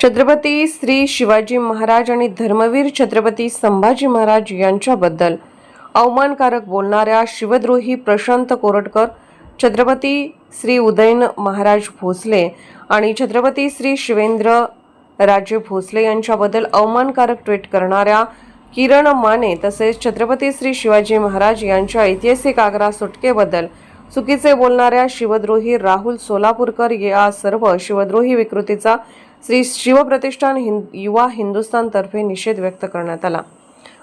छत्रपती श्री शिवाजी महाराज आणि धर्मवीर छत्रपती संभाजी महाराज यांच्याबद्दल अवमानकारक बोलणाऱ्या शिवद्रोही प्रशांत कोरटकर छत्रपती श्री उदयन महाराज भोसले आणि छत्रपती श्री शिवेंद्र राजे भोसले यांच्याबद्दल अवमानकारक ट्विट करणाऱ्या किरण माने तसेच छत्रपती श्री शिवाजी महाराज यांच्या ऐतिहासिक आग्रा सुटकेबद्दल चुकीचे बोलणाऱ्या शिवद्रोही राहुल सोलापूरकर या सर्व शिवद्रोही विकृतीचा श्री शिवप्रतिष्ठान हिंद युवा हिंदुस्थानतर्फे निषेध व्यक्त करण्यात आला.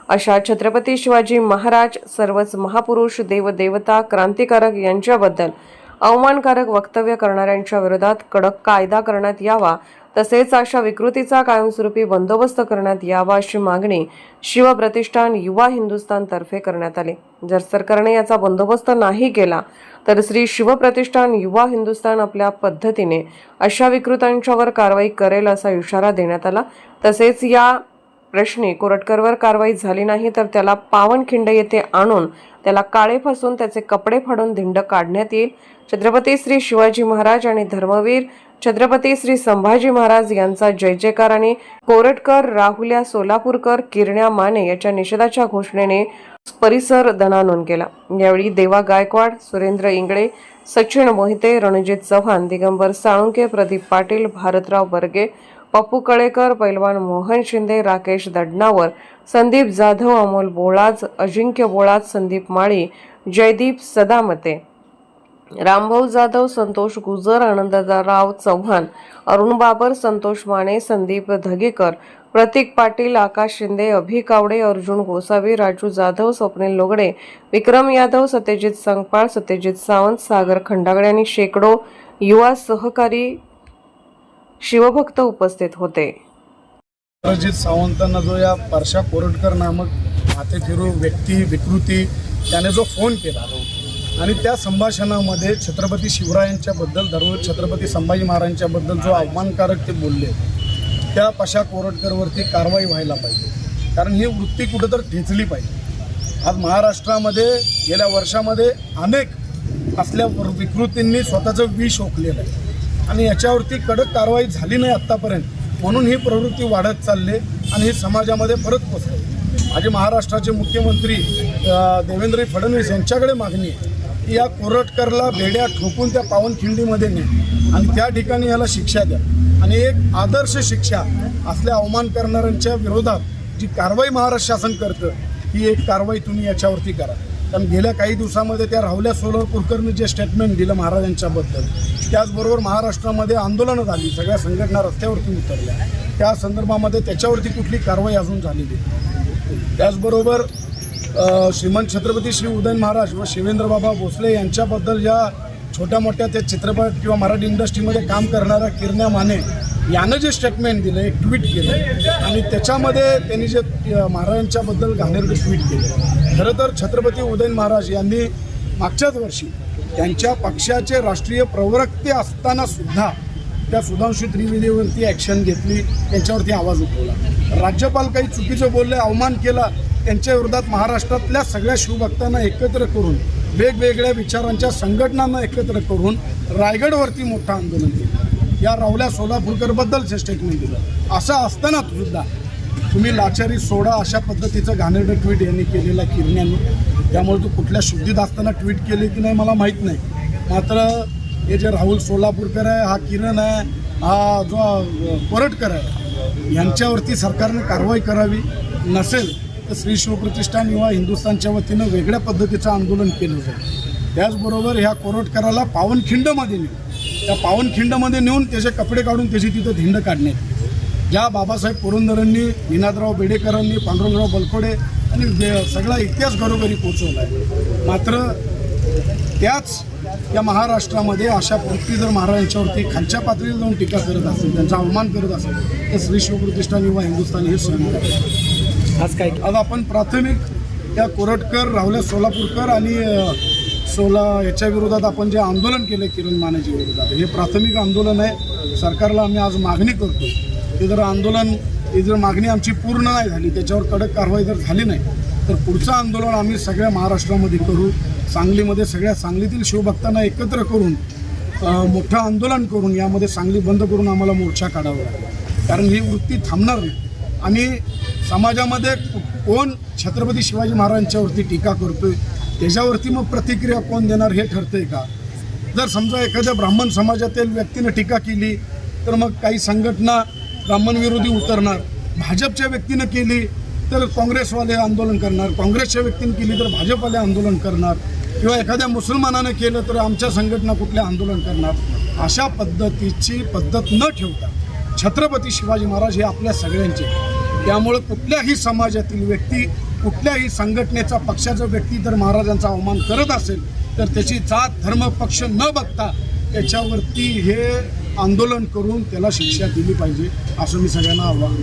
अशा छत्रपती शिवाजी महाराज सर्वच महापुरुष देवदेवता क्रांतिकारक यांच्याबद्दल अवमानकारक वक्तव्य करणाऱ्यांच्या विरोधात कडक कायदा करण्यात यावा तसेच अशा विकृतीचा कायमस्वरूपी बंदोबस्त करण्यात यावा अशी मागणी शिवप्रतिष्ठान युवा हिंदुस्थानतर्फे करण्यात आली. जर सरकारने याचा बंदोबस्त नाही केला तर श्री शिवप्रतिष्ठान युवा हिंदुस्थान आपल्या पद्धतीने अशा विकृतांच्यावर कारवाई करेल असा इशारा देण्यात आला. तसेच या प्रश्नी कोरटकरवर कारवाई झाली नाही तर त्याला पावनखिंड येथे आणून त्याला काळे फसून त्याचे कपडे फाडून धिंड काढण्यात येईल. छत्रपती श्री शिवाजी महाराज आणि धर्मवीर छत्रपती श्री संभाजी महाराज यांचा जय जयकार आणि कोरटकर राहुल्या सोलापूरकर किरण्या माने याच्या निषेधाच्या घोषणेने परिसर दणानून केला. यावेळी देवा गायकवाड सुरेंद्र इंगळे सचिन मोहिते रणजित चव्हाण दिगंबर साळुंके प्रदीप पाटील भारतराव बर्गे पप्पू कळेकर पैलवान मोहन शिंदे राकेश दडनावर संदीप जाधव अमोल बोळाज अजिंक्य बोळाज संदीप माळी जयदीप सदामते रामभाऊ जाधव संतोष गुजर आनंदराव चव्हाण अरुण बाबर संतोष माने संदीप धगेकर प्रतीक पाटील आकाश शिंदे अभि कावडे अर्जुन गोसावी राजू जाधव स्वप्नील लोगडे विक्रम यादव सत्यजित संगपाळ सत्यजित सावंत सागर खंडागडे आणि शेकडो युवा सहकारी शिवभक्त उपस्थित होते. अजित सावंतांना जो या परशा कोरटकर नामक हाते फिरू व्यक्ती विकृती त्याने जो फोन केला आणि त्या संभाषणामध्ये छत्रपती शिवरायांच्याबद्दल दररोज छत्रपती संभाजी महाराजांच्याबद्दल जो अवमानकारक ते बोलले त्या पशा कोरटकरवरती कारवाई व्हायला पाहिजे. कारण ही वृत्ती कुठंतर ठेचली पाहिजे. आज महाराष्ट्रामध्ये गेल्या वर्षामध्ये अनेक असल्या विकृतींनी स्वतःचं विष ओकलेलं आहे. आणि याच्यावरती कडक कारवाई झाली नाही आत्तापर्यंत. म्हणून ही प्रवृत्ती वाढत चालली आणि हे समाजामध्ये परत पोचली माझे महाराष्ट्राचे मुख्यमंत्री देवेंद्र फडणवीस यांच्याकडे मागणी आहे. या कोरटकरला भेड्या ठोकून त्या पावनखिंडीमध्ये ने आणि त्या ठिकाणी याला शिक्षा द्या. आणि एक आदर्श शिक्षा असल्या अवमान करणाऱ्यांच्या विरोधात जी कारवाई महाराष्ट्र शासन करतं ही एक कारवाई तुम्ही याच्यावरती करा. कारण गेल्या काही दिवसामध्ये त्या राहुल्या सोलरपूरकरनं जे स्टेटमेंट दिलं महाराजांच्याबद्दल त्याचबरोबर महाराष्ट्रामध्ये आंदोलनं झाली सगळ्या संघटना रस्त्यावरती उतरल्या. त्या संदर्भामध्ये त्याच्यावरती कुठली कारवाई अजून झालेली त्याचबरोबर श्रीमंत छत्रपती श्री उदयन महाराज व शिवेंद्रबाबा भोसले यांच्याबद्दल ज्या छोट्या मोठ्या त्या चित्रपट किंवा मराठी इंडस्ट्रीमध्ये काम करणाऱ्या किरण्या माने यानं जे स्टेटमेंट दिलं एक ट्विट केलं आणि त्याच्यामध्ये त्यांनी जे महाराजांच्याबद्दल घाणेरडं ट्विट केलं. खरं तर छत्रपती उदयन महाराज यांनी मागच्याच वर्षी त्यांच्या पक्षाचे राष्ट्रीय प्रवक्ते असताना सुद्धा त्या सुधांशु त्रिवेदीवरती ॲक्शन घेतली त्यांच्यावरती आवाज उठवला. राज्यपाल काही चुकीचं बोलले अवमान केला त्यांच्या विरोधात महाराष्ट्रातल्या सगळ्या शिवभक्तांना एकत्र करून वेगवेगळ्या विचारांच्या संघटनांना एकत्र करून रायगडवरती मोठं आंदोलन केलं. या राहुल्या सोलापूरकरबद्दलचं स्टेटमेंट दिलं असं असताना सुद्धा तुम्ही लाचारी सोडा अशा पद्धतीचं घाणेरडं ट्विट यांनी केलेलं आहे किरण्यानं. त्यामुळे तू कुठल्या शुद्धीत असताना ट्विट केली की नाही मला माहीत नाही. मात्र हे जे राहुल सोलापूरकर आहे हा किरण आहे हा जो परटकर कोरटकर आहे यांच्यावरती सरकारने कारवाई करावी नसेल तर श्री शिवप्रतिष्ठान युवा हिंदुस्थानच्या वतीनं वेगळ्या पद्धतीचं आंदोलन केलं जाईल. त्याचबरोबर ह्या कोरटकराला पावनखिंडमध्ये नेऊन त्या पावनखिंडमध्ये नेऊन त्याचे कपडे काढून त्याची तिथं धिंड काढण्यात ज्या बाबासाहेब पुरंदरांनी निनादराव बेडेकरांनी पांडुरंगराव बलकोडे आणि सगळा इतिहास घरोघरी पोचवला आहे. मात्र त्याच या महाराष्ट्रामध्ये अशा वृत्ती जर महाराजांच्यावरती खालच्या पातळीला जाऊन टीका करत असेल त्यांचा अवमान करत असेल तर श्री शिवप्रतिष्ठान युवा हिंदुस्थान हे सुरू करेल. आज काय आज आपण प्राथमिक या कोरटकर राहुल्या सोलापूरकर आणि सोला याच्या विरोधात आपण जे आंदोलन केलं किरण मानेच्या विरोधात हे प्राथमिक आंदोलन आहे. सरकारला आम्ही आज मागणी करतो ते जर आंदोलन ही जर मागणी आमची पूर्ण नाही झाली त्याच्यावर कडक कारवाई जर झाली नाही तर पुढचं आंदोलन आम्ही सगळ्या महाराष्ट्रामध्ये करू. सांगलीमध्ये सगळ्या सांगलीतील शिवभक्तांना एकत्र करून मोठं आंदोलन करून यामध्ये सांगली बंद करून आम्हाला मोर्चा काढावा लागेल. कारण ही वृत्ती थांबणार नाही. आणि समाजामध्ये कोण छत्रपती शिवाजी महाराजांच्यावरती टीका करतोय त्याच्यावरती मग प्रतिक्रिया कोण देणार हे ठरतंय का? जर समजा एखाद्या ब्राह्मण समाजातील व्यक्तीनं टीका केली तर मग काही संघटना ब्राह्मण विरोधी उतरणार. भाजपच्या व्यक्तीनं केली तर काँग्रेसवाले आंदोलन करणार. काँग्रेसच्या व्यक्तीनं केली तर भाजपवाले आंदोलन करणार. किंवा एखाद्या मुसलमानानं केलं तर आमच्या संघटना कुठल्या आंदोलन करणार? अशा पद्धतीची पद्धत न ठेवता छत्रपती शिवाजी महाराज हे आपल्या सगळ्यांचे. त्यामुळं कुठल्याही समाजातील व्यक्ती कुठल्याही संघटनेचा पक्षाचा व्यक्ती जर महाराजांचा अवमान करत असेल तर त्याची जात धर्म पक्ष न बघता त्याच्यावरती हे आंदोलन करून त्याला शिक्षा दिली पाहिजे असं मी सगळ्यांना आव्हान